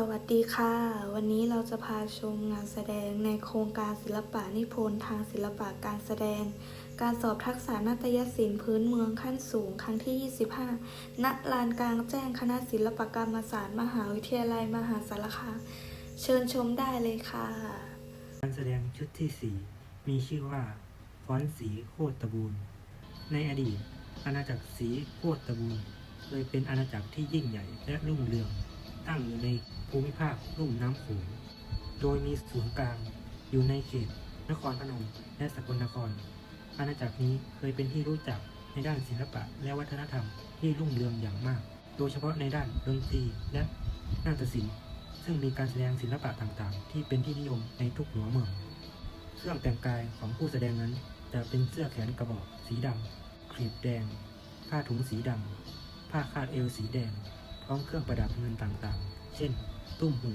สวัสดีค่ะ วันนี้เราจะพาชมงานแสดงในโครงการศิลปะนิพนธ์ทางศิลปะการแสดง การสอบทักษะนาฏยศิลป์พื้นเมืองขั้นสูงครั้งที่ 25 ณ ลานกลางแจ้งคณะศิลปกรรมศาสตร์มหาวิทยาลัยมหาสารคาม เชิญชมได้เลยค่ะ การแสดงชุดที่ 4 มีชื่อว่าฟ้อนสีโคตรตะบูนในอดีต อาณาจักรสีโคตรตะบูนเคยเป็นอาณาจักรที่ยิ่งใหญ่และรุ่งเรือง ตั้งอยู่ในภูมิภาคลุ่มน้ำโขง โดยมีศูนย์กลางอยู่ในเขต นครพนม และสกลนคร อาณาจักรนี้เคยเป็นที่รู้จักในด้านศิลปะและวัฒนธรรมที่รุ่งเรืองอย่างมาก โดยเฉพาะในด้านดนตรีและนาฏศิลป์ ซึ่งมีการแสดงศิลปะต่างๆ ที่เป็นที่นิยมในทุกหัวเมือง เครื่องแต่งกายของผู้แสดงนั้นจะเป็นเสื้อแขนกระบอกสีดำครีบแดง ผ้าถุงสีดำผ้าคาดเอวสีแดง พร้อมเครื่องประดับเงินต่างๆ เช่น ตุ้มหู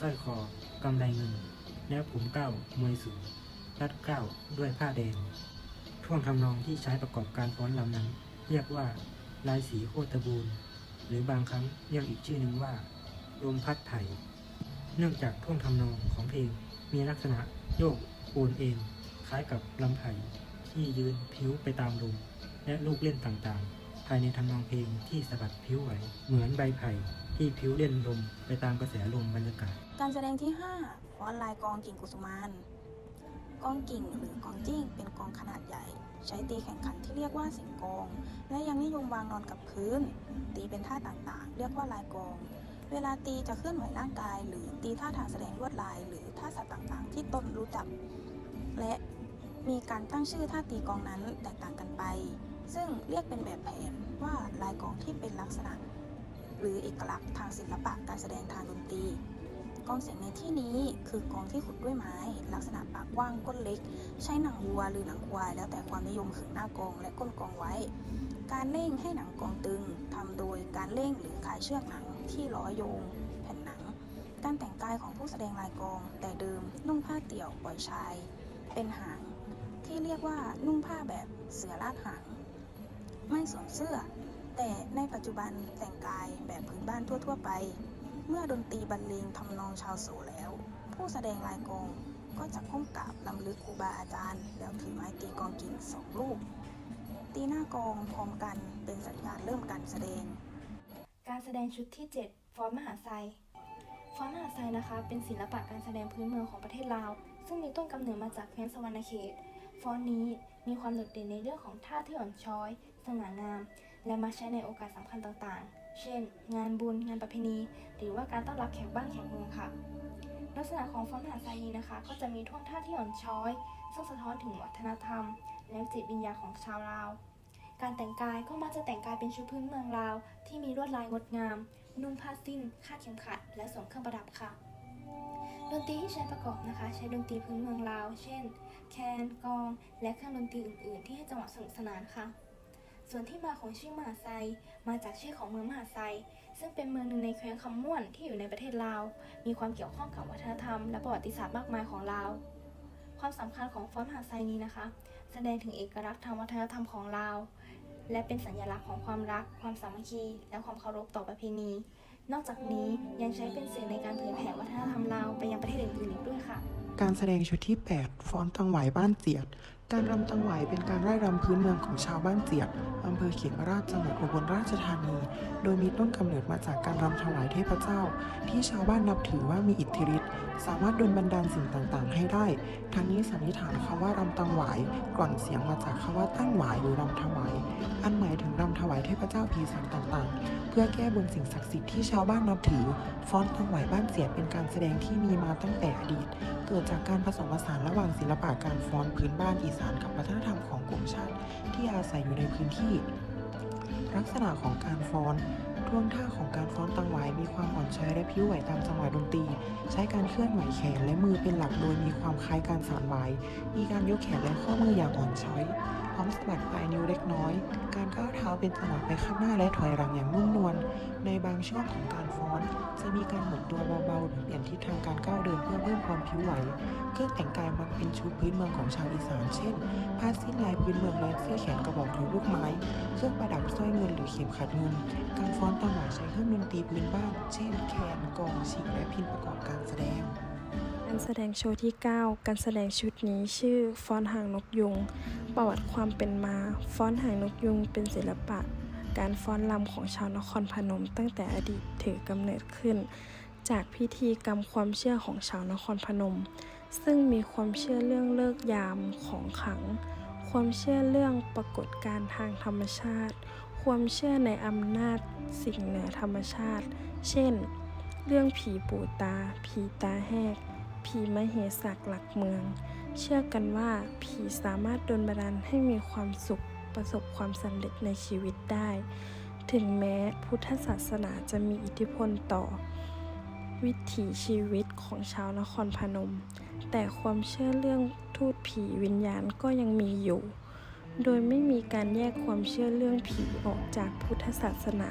สร้อยคอกำไลเงิน และผมเก้ามวยสูงรัดเก้าด้วยผ้าแดง ท่วงทำนองที่ใช้ประกอบการฟ้อนรำนั้น เรียกว่าลายสีโคตรบูรณ์หรือบางครั้งเรียกอีกชื่อหนึ่งว่าลมพัดไถ เนื่องจากท่วงทำนองของเพลงมีลักษณะโยกโอนเอง คล้ายกับลำไผ่ที่ยืนพิ้วไปตามลมและลูกเล่นต่างๆ ภายในทำนองเพลงที่สะบัดพิ้วไหว เหมือนใบไผ่ที่พิ้วเล่นลมไปตามกระแสลมบรรยากาศ การแสดงที่5ฟ้อนลายกองกิ่งกุสุมานกองกิ่งหรือกองจิ้งเป็นกองขนาดใหญ่ ใช้ตีแข่งขันที่เรียกว่าเสียงกอง และยังนิยมวางนอนกับพื้น ตีเป็นท่าต่างๆ เรียกว่าลายกอง เวลาตีจะเคลื่อนไหวร่างกาย หรือตีท่าทางแสดงลวดลาย หรือท่าสัตว์ต่างๆ ที่ตนรู้จัก และ มีการตั้งชื่อท่าตีกองนั้นแตกต่างกันไป ซึ่งเรียกเป็นแบบแผนว่าลายกองที่เป็นลักษณะ หรือเอกลักษณ์ทางศิลปะการแสดงทางดนตรี กองเสียงในที่นี้คือกองที่ขุดด้วยไม้ ลักษณะปากกว้างก้นเล็ก ใช้หนังวัวหรือหนังควาย แล้วแต่ความนิยมขึงหน้ากองและก้นกองไว้ การเร่งให้หนังกองตึงทำโดยการเร่งหรือขายเชือกหนังที่ร้อยโยงแผ่นหนัง การแต่งกายของผู้แสดงลายกองแต่เดิมนุ่งผ้าเตี่ยวปล่อยชาย เป็นหาง ที่เรียกว่านุ่งผ้าแบบเสือลาดหางไม่สวมเสื้อ แต่ในปัจจุบันแต่งกายแบบพื้นบ้านทั่ว ๆ ไป เมื่อดนตรีบรรเลงทำนองชาวโสแล้ว ผู้แสดงลายกองก็จะก้มกราบลำลึกครูบาอาจารย์ แล้วถือไม้ตีกองกิ่งสองลูก ตีหน้ากองพร้อมกันเป็นสัญญาณเริ่มการแสดง การแสดงชุดที่ 7ฟ้อนมหาไซฟ้อนมหาไซนะคะ เป็นศิลปะการแสดงพื้นเมืองของประเทศลาว ซึ่งมีต้นกำเนิดมาจากแคว้นสวรรณเขต ฟ้อนนี้มีความโดดเด่นในเรื่องของท่าที่อ่อนช้อย สง่างาม และมาใช้ในโอกาสสำคัญต่างๆ เช่น งานบุญ งานประเพณี หรือว่าการต้อนรับแขกบ้านแขกเมืองค่ะ ลักษณะของฟ้อนมหาไซนี้นะคะ ก็จะมีท่วงท่าที่อ่อนช้อย ซึ่งสะท้อนถึงวัฒนธรรม และจิตวิญญาณของชาวลาว การแต่งกายก็มักจะแต่งกายเป็นชุดพื้นเมืองลาว ที่มีลวดลายงดงาม นุ่งผ้าสิ้น คาดเข็มขัด และสวมเครื่องประดับค่ะ ดนตรีที่ใช้ประกอบนะคะ ใช้ดนตรีพื้นเมืองลาว เช่น แคน กอง และเครื่องดนตรีอื่น ๆ ที่ให้จังหวะสนุกสนานค่ะ ส่วนที่มาของชื่อมหาไซมาจากชื่อของเมืองมหาไซซึ่งเป็นเมืองหนึ่งในแคว้นคำม่วนที่อยู่ในประเทศลาว มีความเกี่ยวข้องกับวัฒนธรรมและประวัติศาสตร์มากมายของลาว ความสำคัญของฟอนมหาไซนี้นะคะ แสดงถึงเอกลักษณ์ทางวัฒนธรรมของลาว และเป็นสัญลักษณ์ของความรัก ความสามัคคี และความเคารพต่อประเพณี นอกจากนี้ยังใช้เป็นสื่อในการเผยแผ่วัฒนธรรมลาวไปยังประเทศอื่นๆอีกด้วยค่ะ การแสดงชุดที่ 8 ฟ้อนตังไหวบ้านเจียด การรำตังไหวเป็นการไร่รำพื้นเมืองของชาวบ้านเจียดอำเภอเขมราชจังหวัดอุบลราชธานี โดยมีต้นกำเนิดมาจากการรำถวายเทพเจ้า ที่ชาวบ้านนับถือว่ามีอิทธิฤทธิ์สามารถดลบันดาลสิ่งต่างๆ ให้ได้ ทั้งนี้สันนิษฐานคำว่ารำตังไหวกล่อนเสียงมาจากคำว่าตั้งไหวหรือรำถวาย อันหมายถึงรำถวายเทพเจ้าผีสางต่างๆ เพื่อแก้บนสิ่งศักดิ์สิทธิ์ที่ชาวบ้านนับถือ ฟ้อนตังไหวบ้านเจียดเป็นการแสดงที่มีมาตั้งแต่อดีต เกิดจากการผสมผสานระหว่างศิลปะการฟ้อนพื้นบ้านอีสานกับวัฒนธรรมของกลุ่มชาติที่อาศัยอยู่ในพื้นที่ ลักษณะของการฟ้อนท่วงท่าของการฟ้อนตังไหวมีความอ่อนช้อยและพิ้วไหวตามจังหวะดนตรี ใช้การเคลื่อนไหวแขนและมือเป็นหลักโดยมีความคล้ายการสานไหวมีการยกแขนและข้อมืออย่างอ่อนช้อย พร้อมสะบัดปลายนิ้วเล็กน้อย การก้าวเท้าเป็นจังหวะไปข้างหน้าและถอยหลังอย่างนุ่มนวล ในบางช่วงของการฟ้อน จะมีการหมุนตัวเบาๆหรือเปลี่ยนทิศทางการก้าวเดินเพื่อเพิ่มความผิวไหว เครื่องแต่งกายมักเป็นชุดพื้นเมืองของชาวอีสาน เช่น ผ้าสิ้นลายพื้นเมืองและเสื้อแขนกระบอกถือลูกไม้ เครื่องประดับสร้อยเงินหรือเข็มขัดเงิน การฟ้อนตามหายใช้เครื่องดนตรีพื้นบ้าน เช่น แคน กอง ฉิงและพิณประกอบการแสดง การแสดงโชว์ที่ 9 การแสดงชุดนี้ชื่อฟ้อนหางนกยุง ประวัติความเป็นมาฟ้อนหางนกยุงเป็นศิลปะ การฟ้อนรำของชาวนครพนม ตั้งแต่อดีตถือกำเนิดขึ้น จากพิธีกรรมความเชื่อของชาวนครพนม ซึ่งมีความเชื่อเรื่องเลิกยามของขัง ความเชื่อเรื่องปรากฏการทางธรรมชาติ ความเชื่อในอำนาจสิ่งเหนือธรรมชาติ เช่น เรื่องผีปู่ตา ผีตาแหก ผีมเหสักหลักเมือง เชื่อกันว่าผีสามารถดลบันดาลให้มีความสุขประสบความสำเร็จในชีวิตได้ ถึงแม้พุทธศาสนาจะมีอิทธิพลต่อ วิถีชีวิตของชาวนครพนม แต่ความเชื่อเรื่องทูตผีวิญญาณก็ยังมีอยู่ โดยไม่มีการแยกความเชื่อเรื่องผีออกจากพุทธศาสนา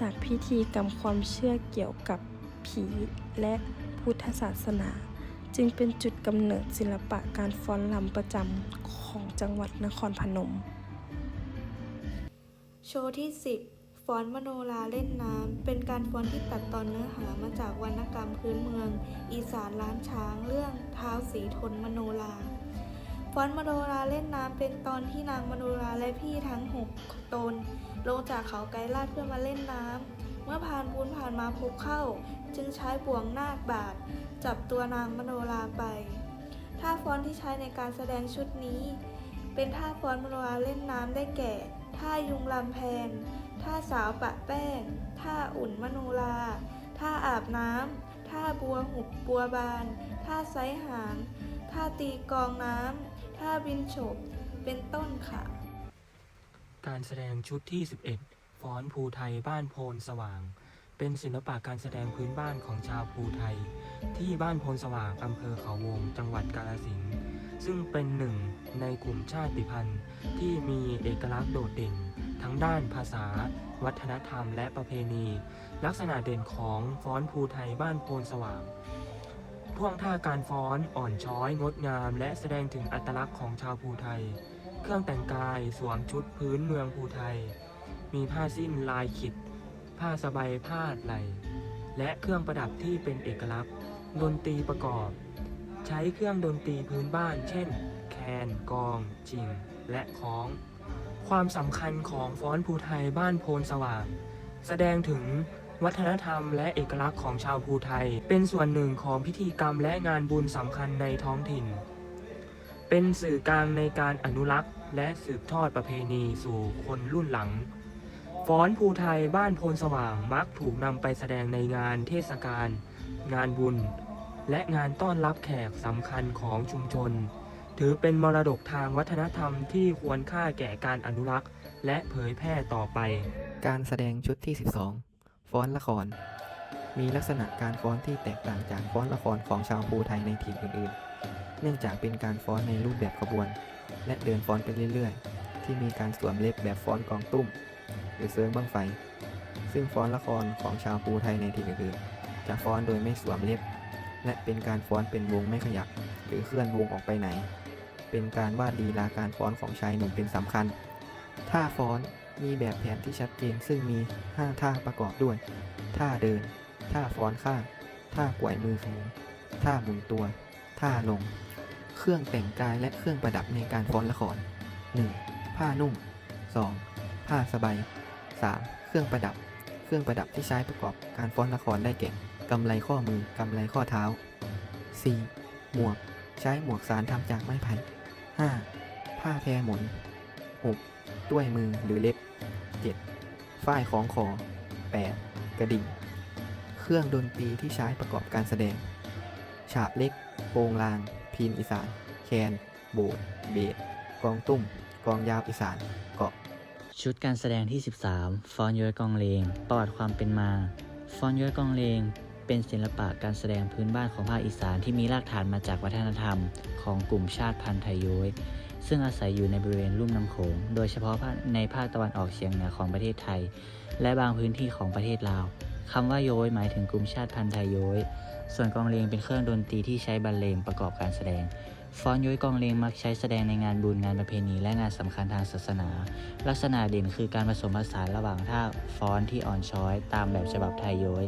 จากพิธีกรรมความเชื่อเกี่ยวกับผีและ พุทธศาสนา จึงเป็นจุดกำเนิดศิลปะการฟ้อนรำประจำของจังหวัดนครพนม โชว์ที่ 10ฟ้อนมโนราเล่นน้ำเป็นการฟ้อนที่ตัดตอนเนื้อหามาจากวรรณกรรมพื้นเมือง อีสานล้านช้างเรื่องเท้าสีทนมโนราฟ้อนมโนราเล่นน้ำเป็นตอนที่นางมโนราและพี่ทั้งหกตน ลงจากเขาไกรลาดเพื่อมาเล่นน้ำเมื่อผ่านบุญผ่านมาพบเข้า จึงใช้บ่วงนาคบาท จับตัวนางมโนราไป ท่าฟ้อนที่ใช้ในการแสดงชุดนี้ เป็นท่าฟ้อนมโนราเล่นน้ำได้แก่ ท่ายุงลำแพน ท่าสาวปะแป้ง ท่าอุ่นมโนรา ท่าอาบน้ำ ท่าบัวหุบบัวบาน ท่าไซหาง ท่าตีกองน้ำ ท่าบินโฉบ เป็นต้นค่ะ การแสดงชุดที่ 11 ฟ้อนภูไทยบ้านโพนสว่าง เป็นศิลปะการแสดงพื้นบ้านของชาวภูไทย ที่บ้านโพนสว่างอำเภอเขาวง จังหวัดกาฬสินธุ์ซึ่งเป็นหนึ่งในกลุ่มชาติพันธุ์ที่มีเอกลักษณ์โดดเด่น ทั้งด้านภาษา วัฒนธรรมและประเพณี ลักษณะเด่นของฟ้อนภูไทยบ้านโพนสว่างท่วงท่าการฟ้อนอ่อนช้อยงดงาม และแสดงถึงอัตลักษณ์ของชาวภูไทย เครื่องแต่งกายสวมชุดพื้นเมืองภูไทย มีผ้าสิ้นลายขิด ผ้าสบายผ้าไหลและเครื่องประดับที่เป็นเอกลักษณ์ ดนตรีประกอบ ใช้เครื่องดนตรีพื้นบ้าน เช่น แคน กอง จิง และคล้อง ความสำคัญของฟ้อนภูไทยบ้านโพนสว่าง แสดงถึงวัฒนธรรมและเอกลักษณ์ของชาวภูไทย เป็นส่วนหนึ่งของพิธีกรรมและงานบุญสำคัญในท้องถิ่น เป็นสื่อกลางในการอนุรักษ์ และสืบทอดประเพณีสู่คนรุ่นหลัง ฟ้อนภูไทยบ้านโพนสว่างมักถูกนำไปแสดงในงานเทศกาล งานบุญ และงานต้อนรับแขกสำคัญของชุมชน ถือเป็นมรดกทางวัฒนธรรมที่ควรค่าแก่การอนุรักษ์ และเผยแพร่ต่อไป การแสดงชุดที่ 12 ฟ้อนละคร มีลักษณะการฟ้อนที่แตกต่างจากฟ้อนละครของชาวภูไทยในถิ่นอื่นๆ เนื่องจากเป็นการฟ้อนในรูปแบบขบวน และเดินฟ้อนไปเรื่อยๆ ที่มีการสวมเล็บแบบฟ้อนกองตุ้ม หรือเซิร์งบังไฟ ซึ่งฟ้อนละครของชาวภูไทยในถิ่นอื่นๆจะฟ้อนโดยไม่สวมเล็บ และเป็นการฟ้อนเป็นวงไม่ขยับ หรือเคลื่อนวงออกไปไหน เป็นการวาดลีลาการฟ้อนของชายหนุ่มเป็นสำคัญ ท่าฟ้อนมีแบบแผนที่ชัดเจนซึ่งมี 5 ท่าประกอบด้วย ท่าเดิน ท่าฟ้อนข้าง ท่าป่วยมือสูงท่าหมุนตัว ท่าลง เครื่องแต่งกายและเครื่องประดับในการฟ้อนละคร 1. ผ้านุ่ม 2. ผ้าสบาย 3. เครื่องประดับ เครื่องประดับที่ใช้ประกอบการฟ้อนละครได้แก่กำไลข้อมือกำไลข้อเท้า 4. หมวก ใช้หมวกสารทำจากไม้ไผ่ 5. ผ้าแพรหมุน 6. ต้วยมือหรือเล็บ 7. ฝ้ายของคอ 8. กระดิ่ง เครื่องดนตรีที่ใช้ประกอบการแสดง ฉาบเล็กโปงลางพีนอีสาน แคน โบดเบสกองตุ้ม กองยาวอีสาน เกาะ ชุดการแสดงที่ 13 ฟอนย้อยกองเลง ประวัติความเป็นมา ฟอนย้อยกองเลง เป็นศิลปะการแสดงพื้นบ้านของภาคอีสานที่มีรากฐานมาจากวัฒนธรรม ของกลุ่มชาติพันธุ์ไทยโย้ยซึ่งอาศัยอยู่ในบริเวณลุ่มน้ำโขง โดยเฉพาะในภาคตะวันออกเฉียงเหนือของประเทศไทย และบางพื้นที่ของประเทศลาวคำว่าโย้ยหมายถึงกลุ่มชาติพันธุ์ไทยโย้ยส่วนกองเลงเป็นเครื่องดนตรีที่ใช้บรรเลงประกอบการแสดง ฟ้อนย้ยกองเลงมักใช้แสดงในงานบุญงานประเพณีและงานสำคัญทางศาสนา ลักษณะเด่นคือการผสมผสานระหว่างท่าฟ้อนที่อ่อนช้อย ตามแบบฉบับไทยย้ย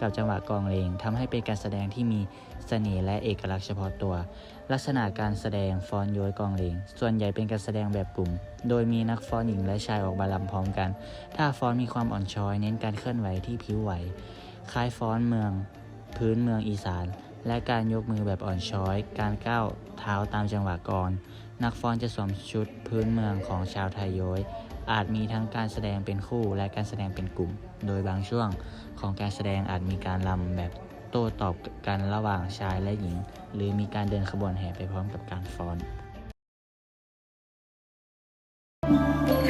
กับจังหวะกองเลงทำให้เป็นการแสดงที่มีเสน่ห์และเอกลักษณ์เฉพาะตัว ลักษณะการแสดงฟ้อนย้ยกองเลงส่วนใหญ่เป็นการแสดงแบบกลุ่ม โดยมีนักฟ้อนหญิงและชายออกมาลำพร้อมกันท่าฟ้อนมีความอ่อนช้อย เน้นการเคลื่อนไหวที่ผิวไหวคล้ายฟ้อนเมือง พื้นเมืองอีสาน และการยกมือแบบอ่อนช้อย การก้าวเท้าตามจังหวะกร นักฟ้อนจะสวมชุดพื้นเมืองของชาวไทยโย้ยอาจมีทั้งการแสดงเป็นคู่และการแสดงเป็นกลุ่ม โดยบางช่วงของการแสดงอาจมีการลำแบบโต้ตอบกันระหว่างชายและหญิง หรือมีการเดินขบวนแห่ไปพร้อมกับการฟ้อน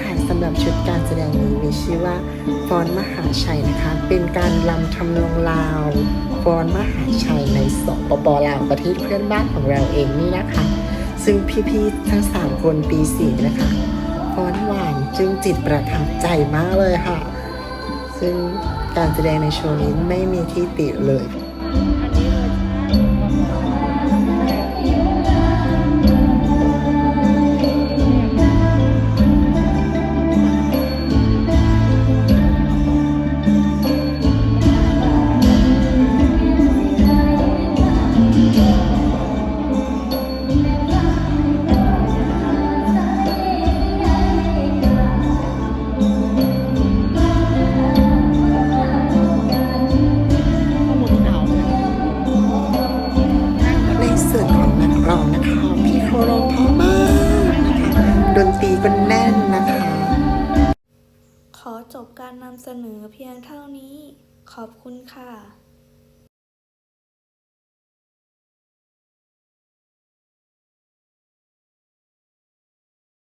ค่ะสำหรับชุดการแสดงนี้มีชื่อว่าฟ้อนมหาชัยนะคะ เป็นการลำทำนองลาว กรมหาชัยในสปปลาวประเทศเพื่อนบ้านของเราเองนี่นะคะ ซึ่งพี่ๆทั้ง3คนปีสี่นะคะฟ้อนหวานจึงจิตประทับใจมากเลยค่ะ ซึ่งการแสดงในโชว์นี้ไม่มีที่ติเลย ก็แน่นนะคะ ขอจบการนำเสนอเพียงเท่านี้ ขอบคุณค่ะ